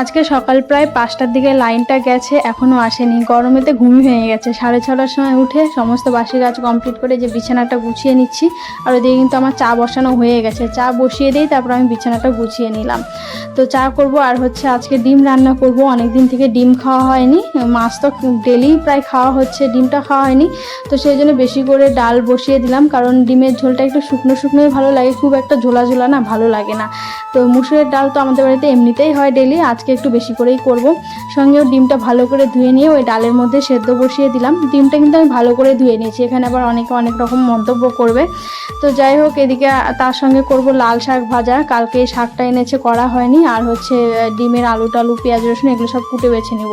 আজকে সকাল প্রায় পাঁচটার দিকে লাইনটা গেছে এখনও আসেনি। গরমেতে ঘুমি হয়ে গেছে। সাড়ে ছটার সময় উঠে সমস্ত বাসি কাজ কমপ্লিট করে যে বিছানাটা গুছিয়ে নিচ্ছি, আর ওদিকে কিন্তু আমার চা বসানো হয়ে গেছে। চা বসিয়ে দিই তারপর আমি বিছানাটা গুছিয়ে নিলাম। তো চা করব, আর হচ্ছে আজকে ডিম রান্না করব। অনেক দিন থেকে ডিম খাওয়া হয়নি। মাছ তো ডেলি প্রায় খাওয়া হচ্ছে, ডিমটা খাওয়া হয়নি। তো সেই জন্য বেশি করে ডাল বসিয়ে দিলাম, কারণ ডিমের ঝোলটা একটু শুকনো শুকনোই ভালো লাগে। খুব একটা ঝোলা ঝোলা না, ভালো লাগে না। তো মুসুরের ডাল তো আমাদের বাড়িতে এমনিতেই হয় ডেলি আজকে একটু বেশি করেই করব। সঙ্গেও ডিমটা ভালো করে ধুয়ে নিয়ে ওই ডালের মধ্যে সেদ্ধ বসিয়ে দিলাম। ডিমটা কিন্তু আমি ভালো করে ধুয়ে নিয়েছি, এখানে আবার অনেকে অনেক রকম মন্তব্য করবে। তো যাই হোক, এদিকে তার সঙ্গে করব লাল শাক ভাজা, কালকে এই শাকটা এনেছে করা হয়নি, আর হচ্ছে ডিমের আলু টালু, পেঁয়াজ রসুন এগুলো সব কুটে বেছে নেব।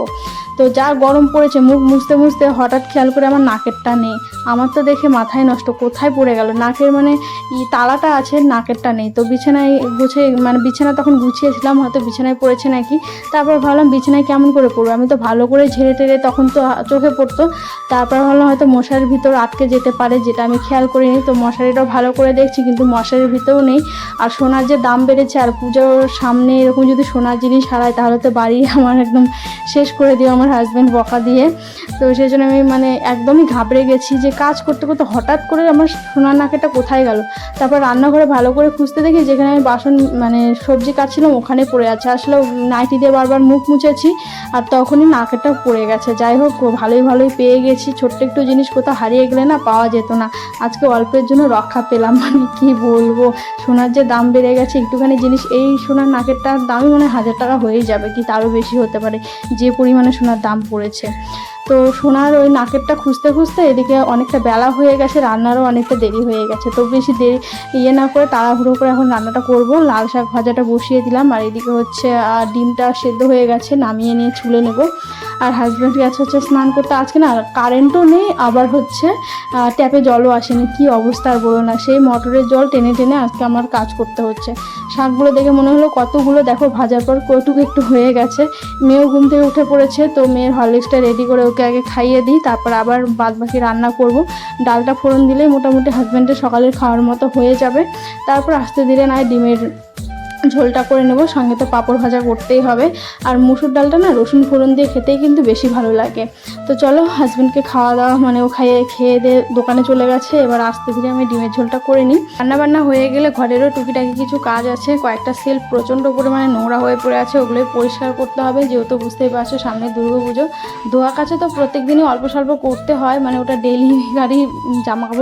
তো যা গরম পড়েছে, মুখ মুছতে মুছতে হঠাৎ খেয়াল করে আমার নাকেরটা নেই। আমার তো দেখে মাথায় নষ্ট, কোথায় পড়ে গেল? নাকের মানে তালাটা আছে, নাকেরটা নেই। তো বিছানায় গুছিয়ে মানে বিছানা তখন গুছিয়েছিলাম, হয়তো বিছানায় পড়েছে নাকি। তারপর ভাবলাম বিছানায় কেমন করে পড়ব? আমি তো ভালো করে ঝেড়ে টেড়ে তখন তো চোখে পড়তো। তারপর ভাবলাম হয়তো মশারির ভিতর আটকে যেতে পারে, যেটা আমি খেয়াল করিনি। তো মশারিটাও ভালো করে দেখছি, কিন্তু মশারির ভিতরেও নেই। আর সোনার যে দাম বেড়েছে আর পুজোর সামনে এরকম যদি সোনার জিনিস হারায়, তাহলে তো বাড়ি আমার একদম শেষ করে দিও আমার হাজব্যান্ড বকা দিয়ে। তো সেই জন্য আমি মানে একদমই ঘাবড়ে গেছি যে কাজ করতে করতে হঠাৎ করে আমার সোনার নাকেটা কোথায় গেল? তারপর রান্নাঘরে ভালো করে খুঁজতে দেখি যেখানে আমি বাসন মানে সবজি কাটছিলাম, ওখানে পড়ে আছে। আসলে নাইটি দিয়ে বারবার মুখ মুছেছি আর তখনই নাকেটা পড়ে গেছে। যাই হোক, ভালোই ভালোই পেয়ে গেছি। ছোট্ট একটু জিনিস কোথাও হারিয়ে গেলে না পাওয়া যেত না। আজকে অল্পের জন্য রক্ষা পেলাম। মানে কি বলব? সোনার যে দাম বেড়ে গেছে, একটুখানি জিনিস, এই সোনার নাকেরটার দামই মানে হাজার টাকা হয়েই যাবে কি তারও বেশি হতে পারে, যে পরিমাণে সোনার দাম পড়েছে। তো সোনার ওই নাকেরটা খুঁজতে খুঁজতে এদিকে অনেকটা বেলা হয়ে গেছে, রান্নারও অনেকটা দেরি হয়ে গেছে। তো বেশি দেরি ইয়ে না করে তাড়াহুড়ো করে এখন রান্নাটা করব। লাল শাক ভাজাটা বসিয়ে দিলাম, আর এদিকে হচ্ছে ডিমটা সেদ্ধ হয়ে গেছে, নামিয়ে নিয়ে ছুলে নেব। আর হাজব্যান্ড গেছে হচ্ছে স্নান করতে আজকে না কারেন্টও নেই, আবার হচ্ছে ট্যাপে জলও আসেনি, কি অবস্থা আর বলো না, সেই মোটরের জল টেনে টেনে আজকে আমার কাজ করতে হচ্ছে। শাকগুলো দেখে মনে হলো কতগুলো, দেখো, ভাজার পর কটুক একটু হয়ে গেছে। মেয়েও ঘুম থেকে উঠে পড়েছে, তো মেয়ের হরলিক্সটা রেডি করে ওকে আগে খাইয়ে দিই, তারপর আবার বাদ বাকি রান্না করব। ডালটা ফোড়ন দিলেই মোটামুটি হাজব্যান্ডের সকালের খাওয়ার মতো হয়ে যাবে। তারপর আস্তে ধীরে নয় ডিমের ঝোলটা করে নেব, সঙ্গে তো পাঁপড় ভাজা করতেই হবে। আর মুসুর ডালটা না রসুন ফোড়ন দিয়ে খেতেই কিন্তু বেশি ভালো লাগে। তো চলো হাজব্যান্ডকে খাওয়া দাওয়া মানে ও খাইয়ে খেয়ে দিয়ে দোকানে চলে গেছে। এবার আস্তে ধীরে আমি ডিমের ঝোলটা করে নিই। রান্নাবান্না হয়ে গেলে ঘরেরও টুকিটাকি কিছু কাজ আছে। কয়েকটা সেল প্রচণ্ড পরিমাণে নোংরা হয়ে পড়ে আছে, ওগুলোই পরিষ্কার করতে হবে। যেহেতু বুঝতেই পারছ, সামনে দুর্গা পুজো ধোয়া কাছে তো প্রত্যেক দিনই অল্প স্বল্প করতে হয় মানে ওটা ডেলি গাড়ি জামা কাপড়